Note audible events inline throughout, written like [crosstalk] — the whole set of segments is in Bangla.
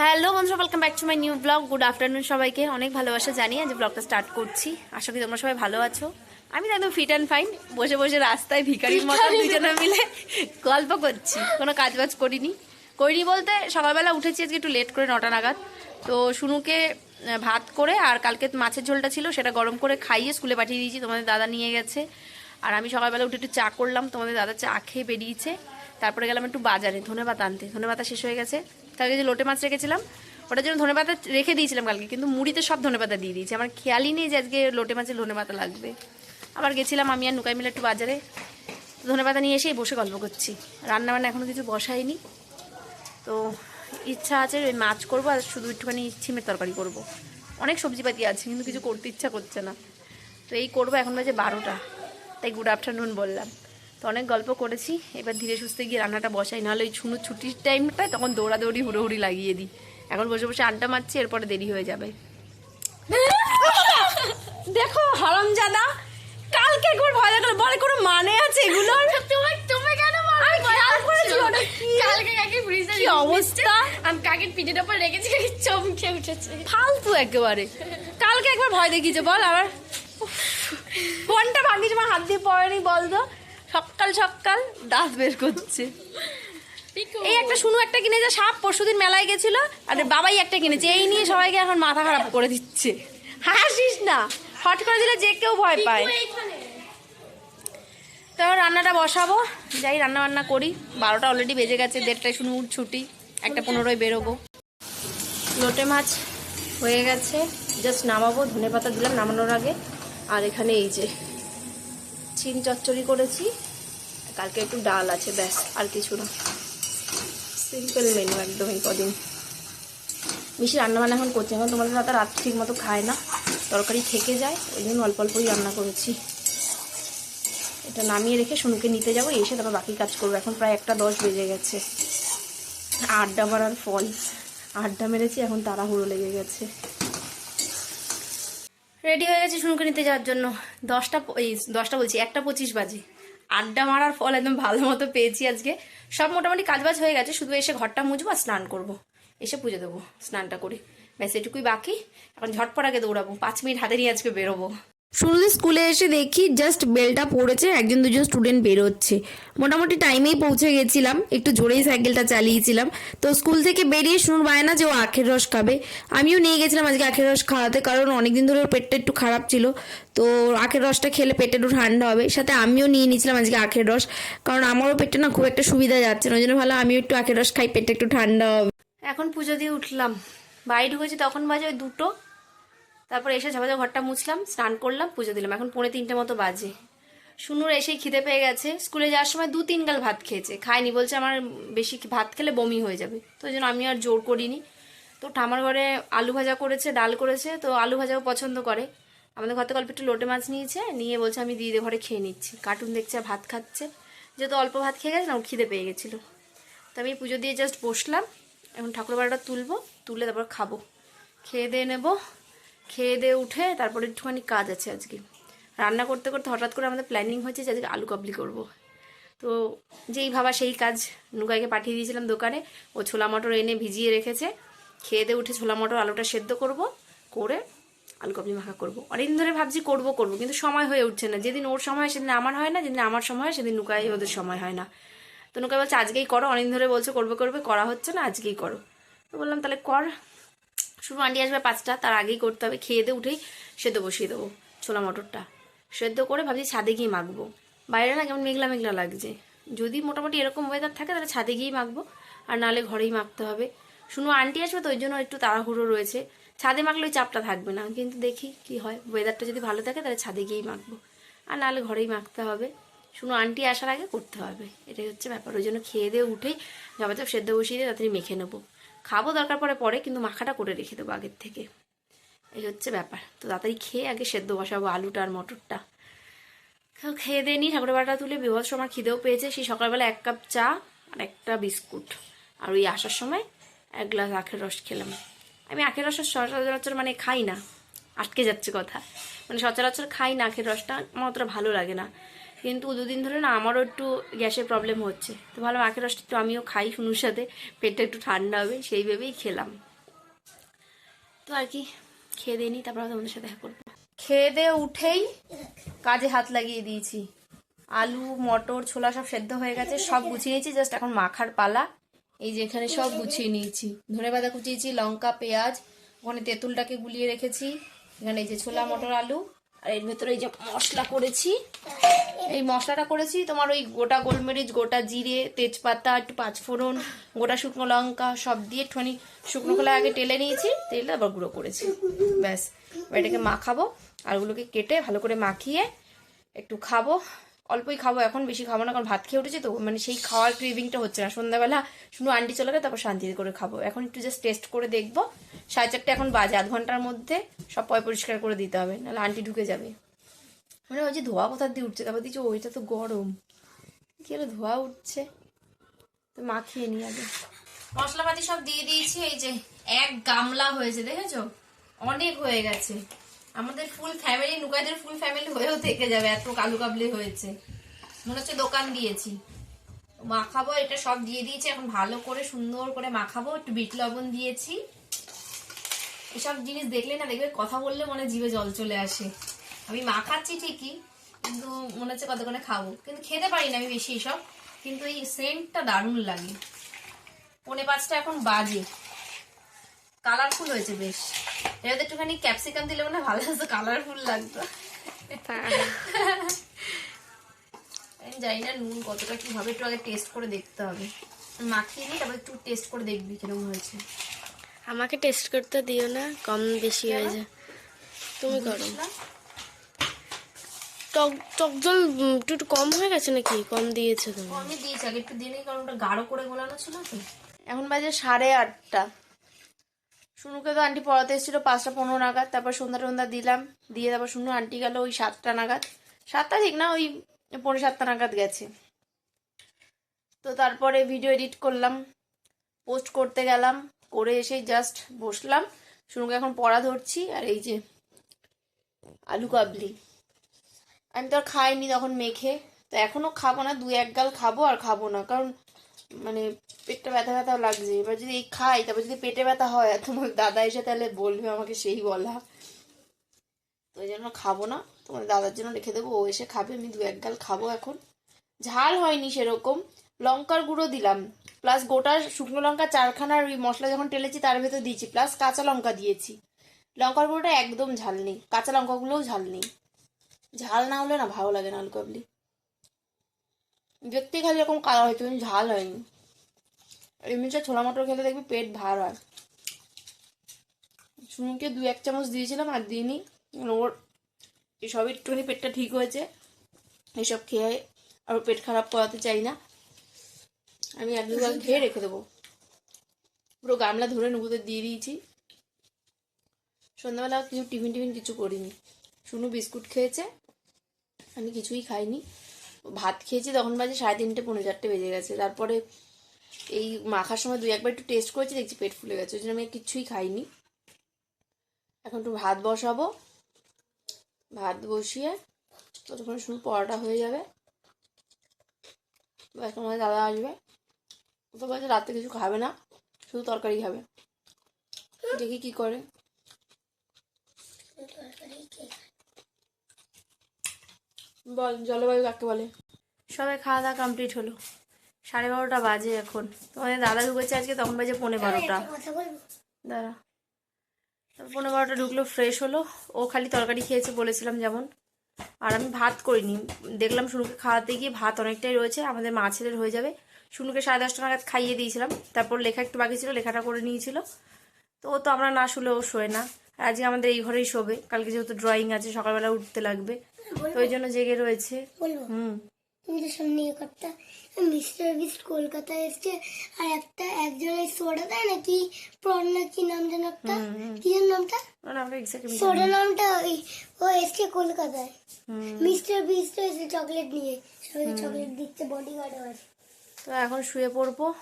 হ্যালো বন্ধুরা welcome back to my new blog good afternoon সবাইকে। অনেক ভালোবাসা জানি আজ ব্লগটা স্টার্ট করছি। আশা করি তোমরা সবাই ভালো আছো। আমি তো একদম ফিট অ্যান্ড ফাইন বসে বসে রাস্তায় ভিখারির মতো দুজনে মিলে গল্প করছি। কোনো কাজ বাজ করিনি। করিনি বলতে সকালবেলা উঠেছি আজকে একটু লেট করে নটা নাগাদ। তো শুনুকে ভাত করে আর কালকে মাছের ঝোলটা ছিল সেটা গরম করে খাইয়ে স্কুলে পাঠিয়ে দিয়েছি। তোমাদের দাদা নিয়ে গেছে। আর আমি সকালবেলা উঠে একটু চা করলাম। তোমাদের দাদা চা খেয়ে বেরিয়েছে। তারপরে গেলাম একটু বাজারে। ধনে পাতা আনতে। ধনে পাতা শেষ হয়ে গেছে। কালকে যে লোটে মাছ রেখেছিলাম, ওটার জন্য ধনে পাতা রেখে দিয়েছিলাম কালকে, কিন্তু মুড়িতে সব ধনে পাতা দিয়ে দিয়েছি। আমার খেয়ালই নেই যে আজকে লোটে মাছের ধনে পাতা লাগবে। আবার গেছিলাম আমি আর নুকাই মিলে একটু বাজারে। ধনে পাতা নিয়ে এসেই বসে গল্প করছি। রান্না বান্না এখনও কিছু বসাইনি তো ইচ্ছা আছে ওই মাছ করব আর শুধু একটুখানি ছিমের তরকারি করব। অনেক সবজিপাতি আছে, কিন্তু কিছু করতে ইচ্ছা করছে না। তো এই করব, এখন বাজে বারোটা। তাই গুড আফটারনুন বললাম। তো অনেক গল্প করেছি। এবার ধীরে সুস্থে গিয়ে রান্নাটা বসাই নাহলে ওই ছুনুর ছুটির টাইমটায় তখন দৌড়াদৌড়ি হুড়োহুড়ি লাগিয়ে দিই। এখন বসে বসে আড্ডা মারছি এরপরে দেরি হয়ে যাবে। দেখো হারামজাদা কালকে একবার ভয় লাগল বলে কোনো মানে আছে এগুলোর [laughs] তুমি তুমি কেন আমি খেয়াল করেছি কালকে কাকে ফ্রিজে কি অবস্থা? আমি কাকের পিঠের উপর রেখেছি চমকে উঠেছে। ফালতু একেবারে। কালকে একবার ভয় দেখিয়েছে বল আবার। ফোনটা ভাগ্যিস আমার হাত দিয়ে পড়েনি বল তো। সকাল সকাল দাঁত বের করছে। এই একটা শুনু একটা কিনেছে সাপ পরশুদিন মেলায় গেছিল আর বাবাই একটা কিনেছে। এই নিয়ে সবাইকে এখন মাথা খারাপ করে দিচ্ছে। হাসিস না। হট করে দিলে যে কেউ ভয় পায়। তো রান্নাটা বসাবো। যাই রান্না বান্না করি। বারোটা অলরেডি বেজে গেছে দেড়টায় শুনু ছুটি। একটা পনেরোয় বেরোবো। লোটে মাছ হয়ে গেছে। জাস্ট নামাবো ধনে পাতা দিলাম নামানোর আগে। আর এখানে এই যে চিন চচ্চড়ি করেছি। কালকে একটু ডাল আছে, ব্যাস, আর কিছু না। সিম্পল মেনু একদম এই কদিন। বেশি রান্নাবান্না এখন করছি, এখন তোমাদের দাদা রাত ঠিক মতো খায় না। তরকারি থেকে যায়, ওই জন্য অল্প অল্পই রান্না করেছি। এটা নামিয়ে রেখে শুনুকে নিতে যাব, এসে তারপর বাকি কাজ করব। এখন প্রায় একটা দশ বেজে গেছে। আড্ডা মারার ফল। আড্ডা মেরেছি, এখন তাড়াহুড়ো লেগে গেছে। রেডি হয়ে গেছি নিতে যাওয়ার জন্য। দশটা এই দশটা বলছি, একটা পঁচিশ বাজে। আড্ডা মারার ফল একদম ভালো মতো পেয়েছি আজকে। সব মোটামুটি কাজবাজ হয়ে গেছে, শুধু এসে ঘরটা মুজবো আর স্নান করব। এসে পুজো দেবো, স্নানটা করে। ব্যাস এটুকুই বাকি। এখন ঝটপট আগে দৌড়াবো। পাঁচ মিনিট হাতে নিয়ে আজকে বেরোবো। শুরুতে স্কুলে এসে দেখি জাস্ট বেলটা পড়েছে, একজন দুজন স্টুডেন্ট বেরোচ্ছে। মোটামুটি টাইমেই পৌঁছে গেছিলাম, একটু জোরেই সাইকেলটা চালিয়েছিলাম। তো স্কুল থেকে বেরিয়ে শুনুন না যে ও আখের রস খাবে। আমিও নিয়ে গেছিলাম আজকে আখের রস খাওয়াতে, কারণ অনেকদিন ধরে ওর পেটটা একটু খারাপ ছিল। তো আখের রসটা খেলে পেটটা একটু ঠান্ডা হবে, সাথে আমিও নিয়ে নিয়েছিলাম আজকে আখের রস। কারণ আমারও পেটটা না খুব একটা সুবিধা যাচ্ছে না, ওই জন্য ভালো আমিও একটু আখের রস খাই, পেটটা একটু ঠান্ডা হবে। এখন পুজো দিয়ে উঠলাম। বাড়ি ঢুকেছি তখন বাজে ওই দুটো। তারপর এসে ঝাপাঝা ঘরটা মুছলাম, স্নান করলাম, পুজো দিলাম। এখন পৌনে তিনটে মতো বাজে। শুনুর এসেই খিদে পেয়ে গেছে। স্কুলে যাওয়ার সময় দু তিন গাল ভাত খেয়েছে। খায়নি বলছে আমার বেশি ভাত খেলে বমি হয়ে যাবে। তো ওই জন্য আমি আর জোর করিনি। তো ঠামার ঘরে আলু ভাজা করেছে, ডাল করেছে। তো আলু ভাজাও পছন্দ করে। আমাদের ঘর থেকে অল্প একটু লোটে মাছ নিয়েছে। নিয়ে বলছে আমি দিদি ঘরে খেয়ে নিচ্ছি। কার্টুন দেখছে, ভাত খাচ্ছে। যেহেতু অল্প ভাত খেয়ে গেছে, না খিদে পেয়ে গেছিল। তো আমি পুজো দিয়ে জাস্ট বসলাম। এখন ঠাকুর বাড়িটা তুলবো, তুলে তারপর খাব। খেয়ে দিয়ে নেব। খেয়ে দিয়ে উঠে তারপরে একটুখানি কাজ আছে আজকে। রান্না করতে করতে হঠাৎ করে আমাদের প্ল্যানিং হয়েছে যে আজকে আলু কাবলি করব। তো যেই ভাবা সেই কাজ নুকাইকে পাঠিয়ে দিয়েছিলাম দোকানে। ও ছোলা মটর এনে ভিজিয়ে রেখেছে। খেয়ে দিয়ে উঠে ছোলা মটর আলুটা সেদ্ধ করব, করে আলু কাবলি মাখা করব। অনেকদিন ধরে ভাবছি করব করব, কিন্তু সময় হয়ে উঠছে না। যেদিন ওর সময় সেদিন আমার হয় না, যেদিন আমার সময় হয়, সেদিন নুকাই ওদের সময় হয় না। তো নুকাই বলছে, আজকেই করো। অনেকদিন ধরে বলছে, করবে করবে, করা হচ্ছে না, আজকেই করো। তো বললাম, তাহলে কর। শুধু আন্টি আসবে পাঁচটা, তার আগেই করতে হবে। খেয়ে দিয়ে উঠেই সেদ্ধ বসিয়ে দেবো ছোলা মটরটা। সেদ্ধ করে ভাবছি ছাদে গিয়ে মাখবো। বাইরে না কেমন মেঘলা মেঘলা লাগছে। যদি মোটামুটি এরকম ওয়েদার থাকে, তাহলে ছাদে গিয়েই মাখবো। আর নাহলে ঘরেই মাখতে হবে। শুনো, আন্টি আসবে তো, ওই জন্য একটু তাড়াহুড়ো রয়েছে। ছাদে মাখলে ওই চাপটা থাকবে না, কিন্তু দেখি কি হয়। ওয়েদারটা যদি ভালো থাকে, তাহলে ছাদে গিয়েই মাখবো। আর নাহলে ঘরেই মাখতে হবে। শুনো, আন্টি আসার আগে করতে হবে। এটাই হচ্ছে ব্যাপার। ওই জন্য খেয়ে দিয়ে উঠেই যাবতীয় সেদ্ধ বসিয়ে দিয়ে তাড়াতাড়ি মেখে নেব। খাব দরকার পড়ে পরে, কিন্তু মাখাটা করে রেখে দেবো আগের থেকে। এই হচ্ছে ব্যাপার। তো তাড়াতাড়ি খেয়ে আগে সেদ্ধ বসাবো আলুটা আর মটরটা। খেয়ে দিয়ে নিই ঠাকুরের বাটা তুলে বিভৎস আমার খিদেও পেয়েছে। সেই সকালবেলা এক কাপ চা আর একটা বিস্কুট। আর ওই আসার সময় এক গ্লাস আখের রস খেলাম। আমি আখের রস সচরাচর মানে খাই না। আটকে যাচ্ছে কথা। মানে সচরাচর খাই না আখের রসটা। আমার অতটা ভালো লাগে না। কিন্তু দুদিন ধরে না আমারও একটু গ্যাসের প্রবলেম হচ্ছে। তো ভালো আখের রসটা একটু আমিও খাই শুনুর সাথে। পেটটা একটু ঠান্ডা হবে, সেই ভেবেই খেলাম। তো আর কি, খেয়ে দিয়ে নিই তারপর তোমাদের সাথে দেখা করব। খেয়ে দিয়ে উঠেই কাজে হাত লাগিয়ে দিয়েছি। আলু, মটর, ছোলা সব সেদ্ধ হয়ে গেছে, সব গুছিয়ে নিয়েছি জাস্ট এখন মাখার পালা। এই যে এখানে সব গুছিয়ে নিয়েছি। ধনে পাতা কুচিয়েছি, লঙ্কা, পেঁয়াজ, ওখানে তেঁতুলটাকে গুলিয়ে রেখেছি। এখানে এই যে ছোলা, মটর, আলু, আর এর ভেতরে এই যে মশলা করেছি। এই মশলাটা করেছি, তোমার ওই গোটা গোলমরিচ, গোটা জিরে, তেজপাতা, একটু পাঁচফোড়ন, গোটা শুকনো লঙ্কা, সব দিয়ে একটুখানি শুকনো কলা আগে টেলে নিয়েছি তেলটা আবার গুঁড়ো করেছি। ব্যাস এটাকে মাখাবো আর ওগুলোকে কেটে ভালো করে মাখিয়ে একটু খাব। অল্পই খাব, এখন বেশি খাব না, কারণ ভাত খেয়ে উঠেছি তো মানে সেই খাওয়ার ক্রিভিংটা হচ্ছে না। সন্ধ্যাবেলা শুধু আন্টি চলে গেলে তারপর শান্তিতে করে খাব। এখন একটু জাস্ট টেস্ট করে দেখব। সাড়ে চারটে এখন বাজে, আধ ঘণ্টার মধ্যে সব পয় পরিষ্কার করে দিতে হবে, নাহলে আন্টি ঢুকে যাবে। মানে ওই যে ধোয়া কোথা দিয়ে উঠছে? তারপর দিচ্ছি ওইটা তো গরম। কি ধোয়া উঠছে। তো মাখিয়ে নিই আগে। মশলাপাতি সব দিয়ে দিয়েছি, এই যে এক গামলা হয়েছে, দেখেছ? অনেক হয়ে গেছে। আমাদের ফুল ফ্যামিলি নুকাইদের ফুল ফ্যামিলি হয়েও থেকে যাবে, এত কালু কাবলি হয়েছে। মনে হচ্ছে দোকান দিয়েছি। মাখাবো এটা সব দিয়ে দিয়েছি, এখন ভালো করে, সুন্দর করে মাখাবো একটু বিট লবণ দিয়েছি। এসব জিনিস দেখলে না, দেখবে কথা বললে মনে জিভে জল চলে আসে। আমি মাখাচ্ছি ঠিকই কিন্তু মনে হচ্ছে কতক্ষণে খাব। কিন্তু খেতে পারি না আমি বেশি এসব কিন্তু এই সেন্টটা দারুণ লাগে। পৌনে পাঁচটা এখন বাজে। কালারফুল হয়েছে বেশ। এবার একটুখানি ক্যাপসিকাম দিলে মনে ভালো হতো কালারফুল লাগতো। আমি জানি না নুন কতটা কি হবে একটু আগে টেস্ট করে দেখতে হবে। মাখিয়ে নিই তারপর একটু টেস্ট করে দেখবি কীরকম হয়েছে। আমাকে টেস্ট করতে দিও না কম বেশি হয়ে যায়। তুমি করো। টক টক জল একটু একটু কম হয়ে গেছে নাকি? কম দিয়েছ তুমি আমি দিয়েছি আগে একটু দিয়ে নিই কারণ ওটা গাঢ় করে গোলানো ছিল তো। এখন বাজে সাড়ে আটটা। শুনুকে তো আন্টি পড়াতে এসেছিল পাঁচটা পনেরো নাগাদ তারপর সন্ধ্যা টন্ধ্যা দিলাম দিয়ে তারপর শুনু আন্টি গেল ওই সাতটা নাগাদ। সাতটা ঠিক না ওই পনেরো সাতটা নাগাদ গেছে। তো তারপরে ভিডিও এডিট করলাম পোস্ট করতে গেলাম করে এসে জাস্ট বসলাম। শুনুকে এখন পড়া ধরছি আর এই যে আলু কাবলি। আমি তো আর খাইনি তখন মেখে। তো এখনও খাব না দু এক গাল খাব আর খাব না। কারণ মানে পেটটা ব্যথা ব্যথা লাগছে। এবার যদি এই খাই, তারপর যদি পেটে ব্যথা হয় তোমার দাদা এসে তাহলে বলবে আমাকে সেই বলা। তো ওই জন্য খাব না। তোমার দাদার জন্য রেখে দেবো। ও এসে খাবে, আমি দু এক গাল খাব এখন। ঝাল হয়নি সেরকম। লঙ্কার গুঁড়ো দিলাম। প্লাস গোটা শুকনো লঙ্কা চারখানার ওই মশলা যখন টেলেছি, তার ভেতর দিয়েছি। প্লাস কাঁচা লঙ্কা দিয়েছি। লঙ্কার গুঁড়োটা একদম ঝাল নেই। কাঁচা লঙ্কাগুলোও ঝাল নেই। ঝাল না হলে না ভালো লাগে না আলু কাবলি দেখতে খালি এরকম কালার হয়েছে কিন্তু ঝাল হয়নি। এমনিটা ছোলা মটর খেলে দেখবি পেট ভার হয়। সুনুকে দু এক চামচ দিয়েছিলাম আর দিইনি। ওর এসব একটুখানি পেটটা ঠিক হয়েছে। এসব খেয়ে আর পেট খারাপ করাতে চাই না। আমি এক দু দুবার খেয়ে রেখে দেবো। পুরো গামলা ধরে নুকুতে দিয়ে দিয়েছি। সন্ধ্যাবেলা কিছু টিফিন টিফিন কিছু করিনি। শুনু বিস্কুট খেয়েছে। আমি কিছুই খাইনি। ভাত খেয়েছি, তখন বাজে সাড়ে তিনটে পনেরো চারটে বেজে গেছে। তারপরে এই মাখার সময় দুই একবার একটু টেস্ট করেছি, দেখছি পেট ফুলে গেছে, ওই জন্য আমি কিছুই খাইনি। এখন একটু ভাত বসাবো। ভাত বসিয়ে ততক্ষণ শুধু পরোটা হয়ে যাবে। এখন দাদা আসবে। তো বলছে রাতে কিছু খাবে না, শুধু তরকারি খাবে। দেখি কি করে। বল জলবায়ু কাকে বলে? সবাই খাওয়া দাওয়া কমপ্লিট হলো। সাড়ে বারোটা বাজে এখন। তোমাদের দাদা ঢুকেছে আজকে তখন বাজে পৌনে বারোটা। দাঁড়া। তারপর পৌনে বারোটা ঢুকলো ফ্রেশ হলো। ও খালি তরকারি খেয়েছে বলেছিলাম যেমন। আর আমি ভাত করিনি। দেখলাম শুনুকে খাওয়াতে গিয়ে ভাত অনেকটাই রয়েছে আমাদের মা ছেলের হয়ে যাবে। শুনুকে সাড়ে দশটা নাগাদ খাইয়ে দিয়েছিলাম। তারপর লেখা একটু বাকি ছিল লেখাটা করে নিয়েছিল। তো ও তো আমরা না শুলে ও শোয় না। আজকে আমাদের এই ঘরেই শোবে। কালকে যেহেতু ড্রয়িং আছে সকালবেলা উঠতে লাগবে। ওই জন্য জেগে রয়েছে। বলব? হুম। তুমি তো সামনে মিস্টার বিস্ট এসছে আর একটা একজন এই সোডা দেয় নাকি প্রণ নাম যেন একটা? কি যেন নামটা? সোডা নামটা ওই ও এসছে কলকাতায়। মিস্টার বিস্ট এসে চকলেট নিয়ে। সবাই চকলেট দিচ্ছে বডি গার্ডও আছে। তো এখন শুয়ে পড়ব।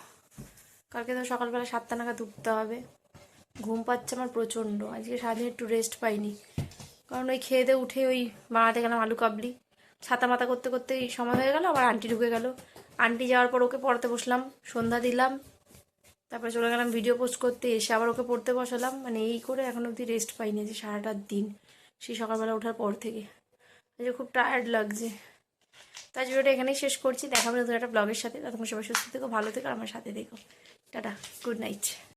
কালকে তো সকালবেলা সাতটা নাগাদ উঠতে হবে। ঘুম পাচ্ছে আমার প্রচণ্ড। আজকে সারাদিন একটু রেস্ট পাইনি। কারণ ওই খেয়ে দিয়ে উঠে ওই বানাতে গেলাম আলু কাবলি। ছাতা মাতা করতে করতে সময় হয়ে গেল, আবার আন্টি ঢুকে গেল। আন্টি যাওয়ার পর ওকে পড়াতে বসলাম, সন্ধ্যা দিলাম। তারপরে চলে গেলাম ভিডিও পোস্ট করতে, এসে আবার ওকে পড়তে বসালাম। মানে এই করে এখন অবধি রেস্ট পাইনি যে সারাটা দিন, সেই সকালবেলা ওঠার পর থেকে। যে খুব টায়ার্ড লাগছে। তাই ভিডিওটা এখানেই শেষ করছি। দেখাবো নতুন একটা ব্লগের সাথে। তখন সবাই সুস্থ থেকো, ভালো থেকো আমার সাথে দেখো টাটা গুড নাইট